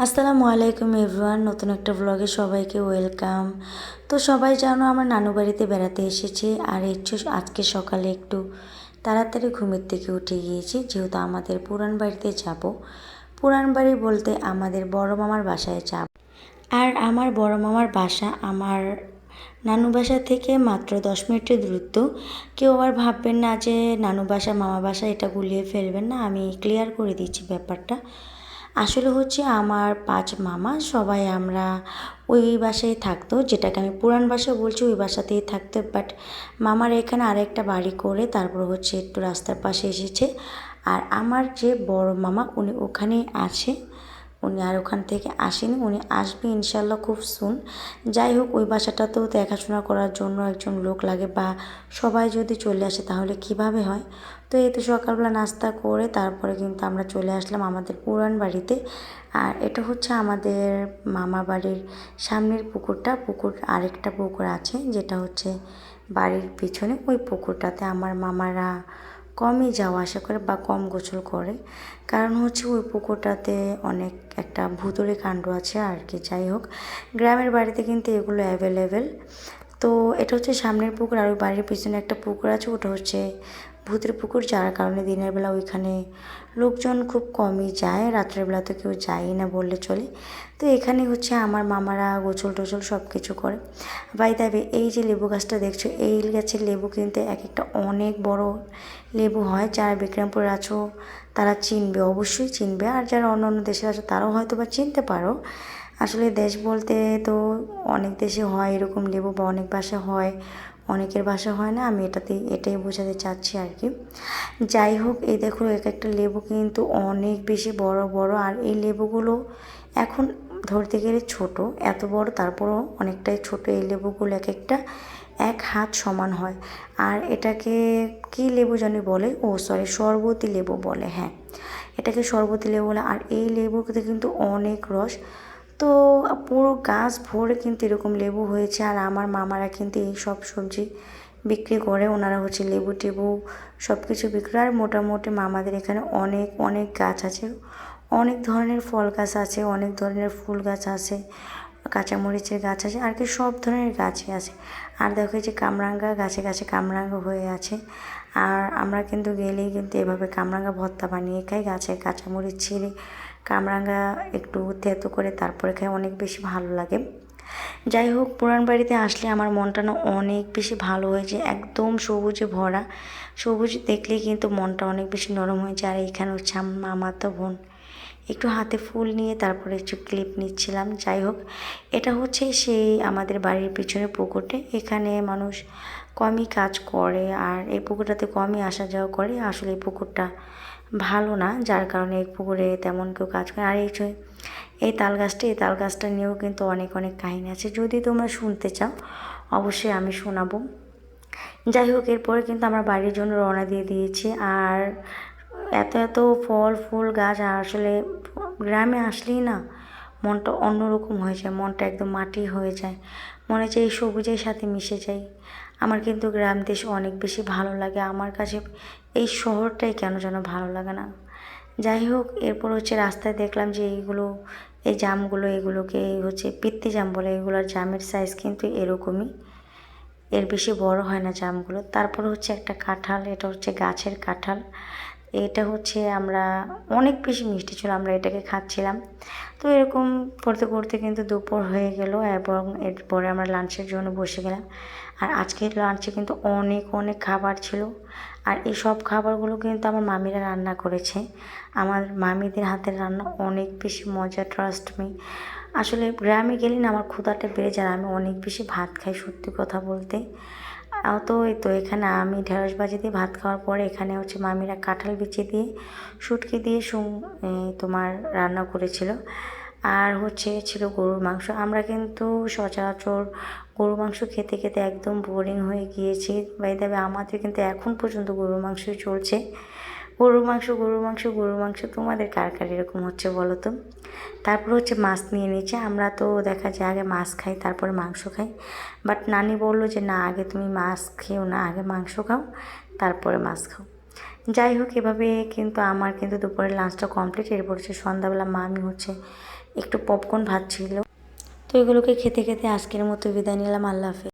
আসসালামু আলাইকুম এভরিওয়ান, নতুন একটা ব্লগে সবাইকে ওয়েলকাম। তো সবাই জানো আমার নানু বাড়িতে বেড়াতে এসেছি, আর একটু আজকে সকালে একটু তাড়াতাড়ি ঘুমের থেকে উঠে গিয়েছি, যেহেতু আমাদের পুরান বাড়িতে যাব। পুরান বাড়ি বলতে আমাদের বড় মামার বাসায় যাব। আর আমার বড় মামার বাসা আমার নানু বাসা থেকে মাত্র দশ মিনিটের দূরত্ব। কেউ আবার ভাববেন না যে নানু বাসা, মামা বাসা, এটা গুলিয়ে ফেলবেন না, আমি ক্লিয়ার করে দিচ্ছি ব্যাপারটা। আসলে হচ্ছে আমার পাঁচ মামা, সবাই আমরা ওই বাসায় থাকতো, যেটাকে আমি পুরান বাসা বলছি ওই বাসাতেই থাকতো। বাট মামার এখানে আরেকটা বাড়ি করে তারপর হচ্ছে একটু রাস্তার পাশে এসেছে। আর আমার যে বড় মামা, উনি ওখানেই আছে। উনি আর ওখান থেকে আসেনি, উনি আসবে ইনশাল্লাহ খুব সুন যাই হোক, ওই বাসাটাতেও দেখাশোনা করার জন্য একজন লোক লাগে বা সবাই যদি চলে আসে তাহলে কীভাবে হয়? তো এই তো সকালবেলা নাস্তা করে তারপরে কিন্তু আমরা চলে আসলাম আমাদের পুরান বাড়িতে। আর এটা হচ্ছে আমাদের মামা বাড়ির সামনের পুকুরটা। পুকুর আরেকটা পুকুর আছে যেটা হচ্ছে বাড়ির পিছনে। ওই পুকুরটাতে আমার মামারা কমই যাওয়া আসা করে বা কম গোসল করে। কারণ হচ্ছে ওই পুকুরটাতে অনেক একটা ভুতুরে কাণ্ড আছে আর কি, যাই হোক। গ্রামের বাড়িতে কিন্তু এগুলো অ্যাভেলেবেল তো এটা হচ্ছে সামনের পুকুর আর ওই বাড়ির পিছনে একটা পুকুর আছে, ওটা হচ্ছে ভূতের পুকুর যার কারণে দিনের বেলা ওইখানে লোকজন খুব কমই যায়, রাত্রের বেলা তো কেউ যায়ই না বললে চলে। তো এখানে হচ্ছে আমার মামারা গোছল টোছল সব কিছু করে বাই দেবে এই যে লেবু গাছটা দেখছ, এই গাছের লেবু কিন্তু এক একটা অনেক বড় লেবু হয়, যারা বিক্রমপুরে আছো তারা চিনবে, অবশ্যই চিনবে। আর যারা অন্য অন্য দেশে আছো তারাও হয়তো বা চিনতে পারো। আসলে দেশ বলতে তো অনেক দেশে হয় এরকম লেবু বা অনেক বাসা হয়। অনেকের বাসা হয় না, আমি এটাতে এটাই বোঝাতে চাচ্ছি আর কি। যাই হোক, এই দেখো, এক একটা লেবু কিন্তু অনেক বেশি বড় বড়, আর এই লেবুগুলো এখন ধরতে গেলে ছোট, এত বড়, তারপরও অনেকটাই ছোট এই লেবুগুলো এক একটা এক হাত সমান হয়। আর এটাকে কি লেবু জানি বলে? ও সরি শরবতী লেবু বলে হ্যাঁ। এটাকে শরবতী লেবু বলে, আর এই লেবুতে কিন্তু অনেক রস। তো পুরো গাছ ভরে কিন্তু এরকম লেবু হয়েছে আর আমার মামারা কিন্তু এই সব সবজি বিক্রি করে। ওনারা হচ্ছে লেবু টেবু সব কিছু বিক্রি আর মোটামুটি মামাদের এখানে অনেক অনেক গাছ আছে। অনেক ধরনের ফল গাছ আছে, অনেক ধরনের ফুল গাছ আছে, কাঁচামরিচের গাছ আছে, আর কি সব ধরনের গাছই আছে। আর দেখো যে কামরাঙ্গা গাছে গাছে কামরাঙ্গা হয়ে আছে। আর আমরা কিন্তু গেলেই কিন্তু এভাবে কামরাঙ্গা ভর্তা বানিয়ে খাই গাছের কাঁচামরিচ, ছিঁড়ে কামরাঙ্গা একটু তেতো করে তারপরে খাই, অনেক বেশি ভালো লাগে। যাই হোক পুরান বাড়িতে আসলে আমার মনটা না অনেক বেশি ভালো হয়েছে একদম সবুজে ভরা। সবুজ দেখলেই কিন্তু মনটা অনেক বেশি নরম হয়েছে আর এখানে হচ্ছে মামাতো তো বোন। একটু হাতে ফুল নিয়ে তারপরে একটু ক্লিপ নিচ্ছিলাম। যাই হোক এটা হচ্ছে সেই আমাদের বাড়ির পিছনে পুকুরটে। এখানে মানুষ কমই কাজ করে আর এই পুকুরটাতে কমই আসা যাওয়া করে। আসলে এই পুকুরটা ভালো না, যার কারণে এই পুকুরে তেমন কেউ কাজ করে আর এই এই তাল গাছটা, এই তাল গাছটা নিয়েও কিন্তু অনেক অনেক কাহিনী আছে। যদি তোমরা শুনতে চাও, অবশ্যই আমি শোনাবো। যাই হোক, এরপরে কিন্তু আমরা বাড়ির জন্য রওনা দিয়ে দিয়েছি। আর এত এত ফল, ফুল, গাছ আসলে গ্রামে আসলেই না মনটা অন্যরকম হয়ে যায়, মনটা একদম মাটি হয়ে যায়। মনে এই সবুজের সাথে মিশে যাই। আমার কিন্তু গ্রাম দেশ অনেক বেশি ভালো লাগে। আমার কাছে এই শহরটাই কেন যেন ভালো লাগে না। যাই হোক, এরপর হচ্ছে রাস্তায় দেখলাম যে এইগুলো, এই জামগুলো, এগুলোকে হচ্ছে পিত্তি জাম বলে, এগুলোর জামের সাইজ কিন্তু এরকমই। এর বেশি বড় হয় না জামগুলো। তারপর হচ্ছে একটা কাঁঠাল, এটা হচ্ছে গাছের কাঁঠাল। এটা হচ্ছে আমরা অনেক বেশি মিষ্টি ছিল, আমরা এটাকে খাচ্ছিলাম। তো এরকম করতে করতে কিন্তু দুপুর হয়ে গেল এবং এরপরে আমরা লাঞ্চের জন্য বসে গেলাম। আর আজকের লাঞ্চে কিন্তু অনেক অনেক খাবার ছিল। আর এই সব খাবারগুলো কিন্তু আমার মামিরা রান্না করেছে। আমার মামিদের হাতের রান্না অনেক বেশি মজা ট্রাস্ট মি আসলে গ্রামে গেলে না আমার ক্ষুদাটা বেড়ে যায় আমি অনেক বেশি ভাত খাই সত্যি কথা বলতে। তো এই তো এখানে আমি ঢেঁড়স ভাজি দিয়ে ভাত খাওয়ার পরে এখানে হচ্ছে মামিরা কাঁঠাল বিচি দিয়ে শুটকি দিয়ে তোমার রান্না করেছিল। আর হচ্ছে ছিল গরুর মাংস। আমরা কিন্তু সচরাচর গরুর মাংস খেতে খেতে একদম বোরিং হয়ে গিয়েছি। বাইদাবে আমাদের কিন্তু এখন পর্যন্ত গরুর মাংসই চলছে। গরুর মাংস গরুর মাংস গরুর মাংস তোমাদের কার কার এরকম হচ্ছে বলো তো? তারপর হচ্ছে মাছ নিয়ে নিয়েছে আমরা তো দেখা যায় আগে মাছ খাই, তারপরে মাংস খাই। বাট নানি বলল যে, না, আগে তুমি মাছ খেও না, আগে মাংস খাও, তারপরে মাছ খাও। যাই হোক, এভাবে কিন্তু আমার কিন্তু দুপুরের লাঞ্চটা কমপ্লিট এরপর হচ্ছে সন্ধ্যাবেলা মা আমি হচ্ছে একটু পপকর্ন ভাজছিল তো এগুলোকে খেতে খেতে আজকের মতো বিদায় নিলাম। আল্লাহ হাফেজ।